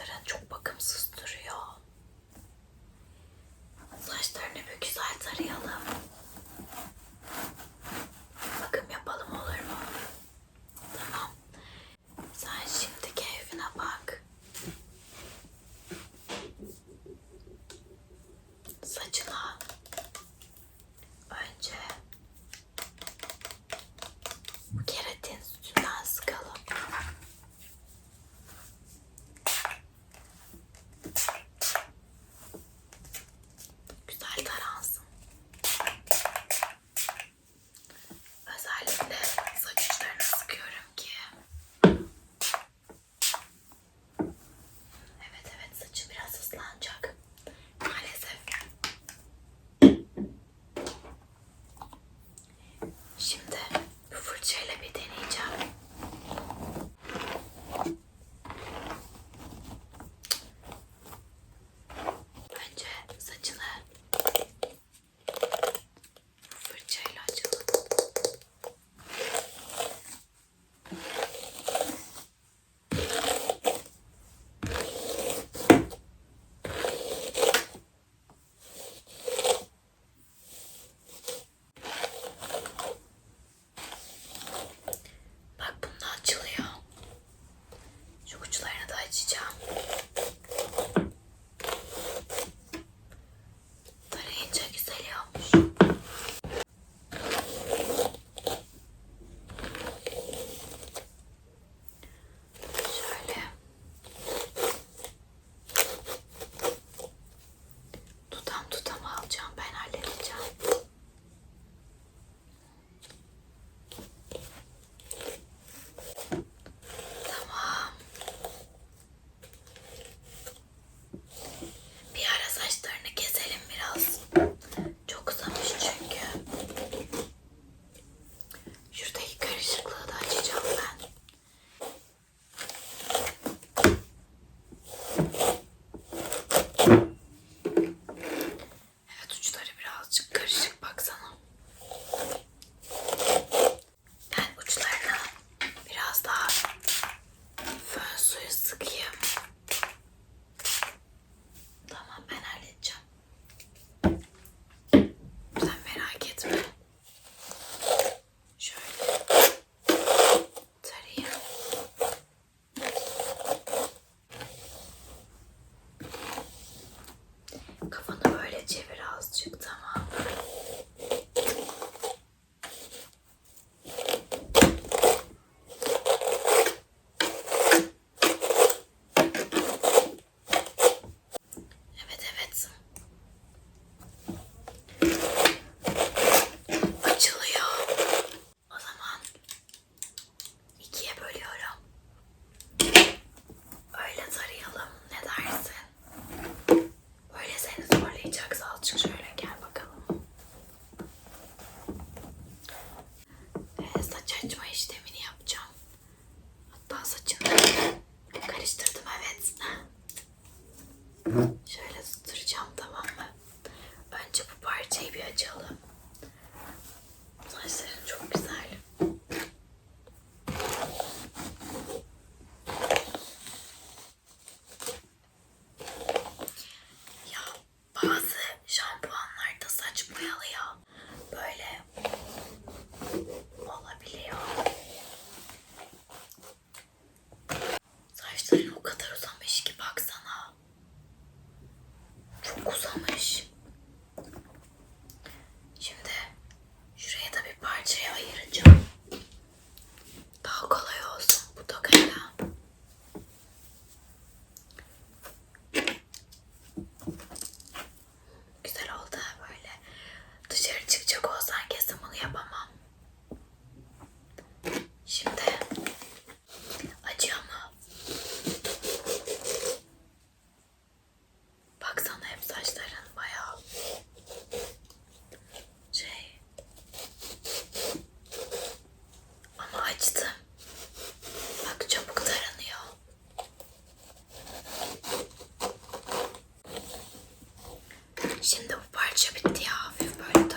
saçların çok bakımsız duruyor. Saçlarını bir güzel tarayalım. Böyle Şimdi bu parça bitti ya. Hafif böyle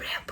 прям